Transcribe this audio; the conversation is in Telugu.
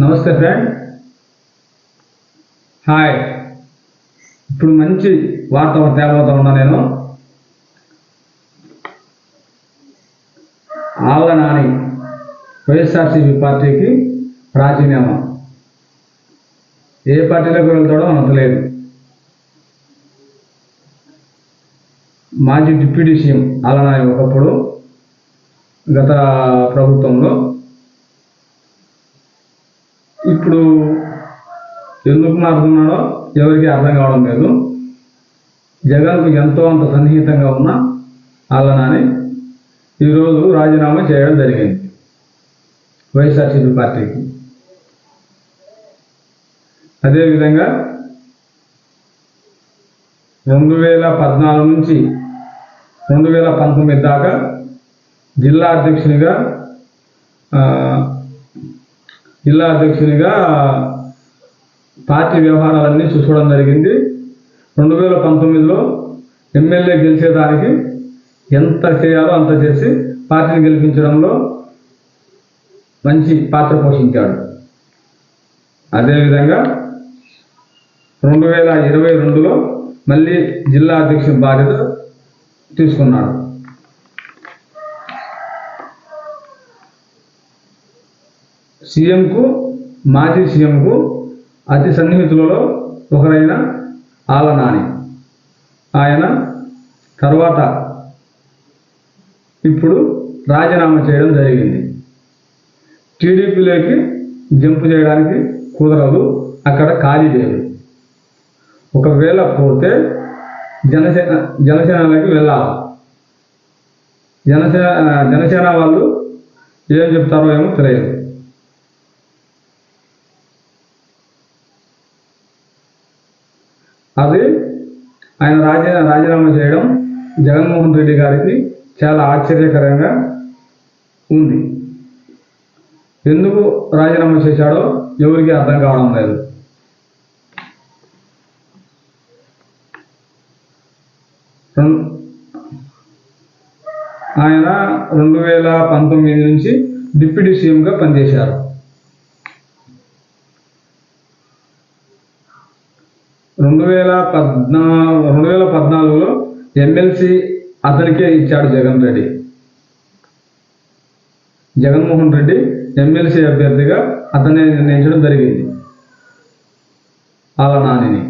నమస్తే ఫ్రెండ్ హాయ్ ఇప్పుడు మంచి వార్త ఒకటి తేబోతా ఉన్నా నేను. ఆళ్ళ నాని వైఎస్ఆర్సీపీ పార్టీకి రాజీనామా. ఏ పార్టీలోకి వెళ్తాడో మనకు మాజీ డిప్యూటీ సీఎం ఆళ్ళ నాని ఒకప్పుడు గత ప్రభుత్వంలో ఇప్పుడు ఎందుకు మారుతున్నాడో ఎవరికి అర్థం కావడం లేదు. జగన్కు ఎంతో అంత సన్నిహితంగా ఉన్న వాళ్ళ ఈరోజు రాజీనామా చేయడం జరిగింది. వైఎస్ఆర్సీపీ పార్టీకి. అదేవిధంగా రెండు వేల పద్నాలుగు నుంచి రెండు వేల పంతొమ్మిది దాకా జిల్లా అధ్యక్షునిగా జిల్లా అధ్యక్షునిగా పార్టీ వ్యవహారాలన్నీ చూసుకోవడం జరిగింది. రెండు వేల పంతొమ్మిదిలో ఎమ్మెల్యే గెలిచేదానికి ఎంత చేయాలో అంత చేసి పార్టీని గెలిపించడంలో మంచి పాత్ర పోషించాడు. అదేవిధంగా రెండు వేల ఇరవై రెండులో మళ్ళీ జిల్లా అధ్యక్షుని బాధ్యత తీసుకున్నాడు. సీఎంకు మాజీ సీఎంకు అతి సన్నిహితులలో ఒకరైన ఆలనాని ఆయన తర్వాత ఇప్పుడు రాజీనామా చేయడం జరిగింది. టీడీపీలోకి జంపు చేయడానికి కుదరదు అక్కడ ఖాళీ లేదు. ఒకవేళ పోతే జనసేన జనసేనలోకి వెళ్ళాలి. జనసేన జనసేన వాళ్ళు ఏం చెప్తారో ఏమో తెలియదు. అది ఆయన రాజీ రాజీనామా చేయడం జగన్మోహన్ రెడ్డి గారికి చాలా ఆశ్చర్యకరంగా ఉంది. ఎందుకు రాజీనామా చేశాడో ఎవరికి అర్థం కావడం లేదు. ఆయన రెండు వేల పంతొమ్మిది నుంచి డిప్యూటీ సీఎంగా పనిచేశారు. రెండు వేల పద్నా రెండు వేల పద్నాలుగులో ఎమ్మెల్సీ అతనికే ఇచ్చాడు జగన్ రెడ్డి. జగన్మోహన్ రెడ్డి ఎమ్మెల్సీ అభ్యర్థిగా అతనే నిర్ణయించడం జరిగింది. అలా నానిని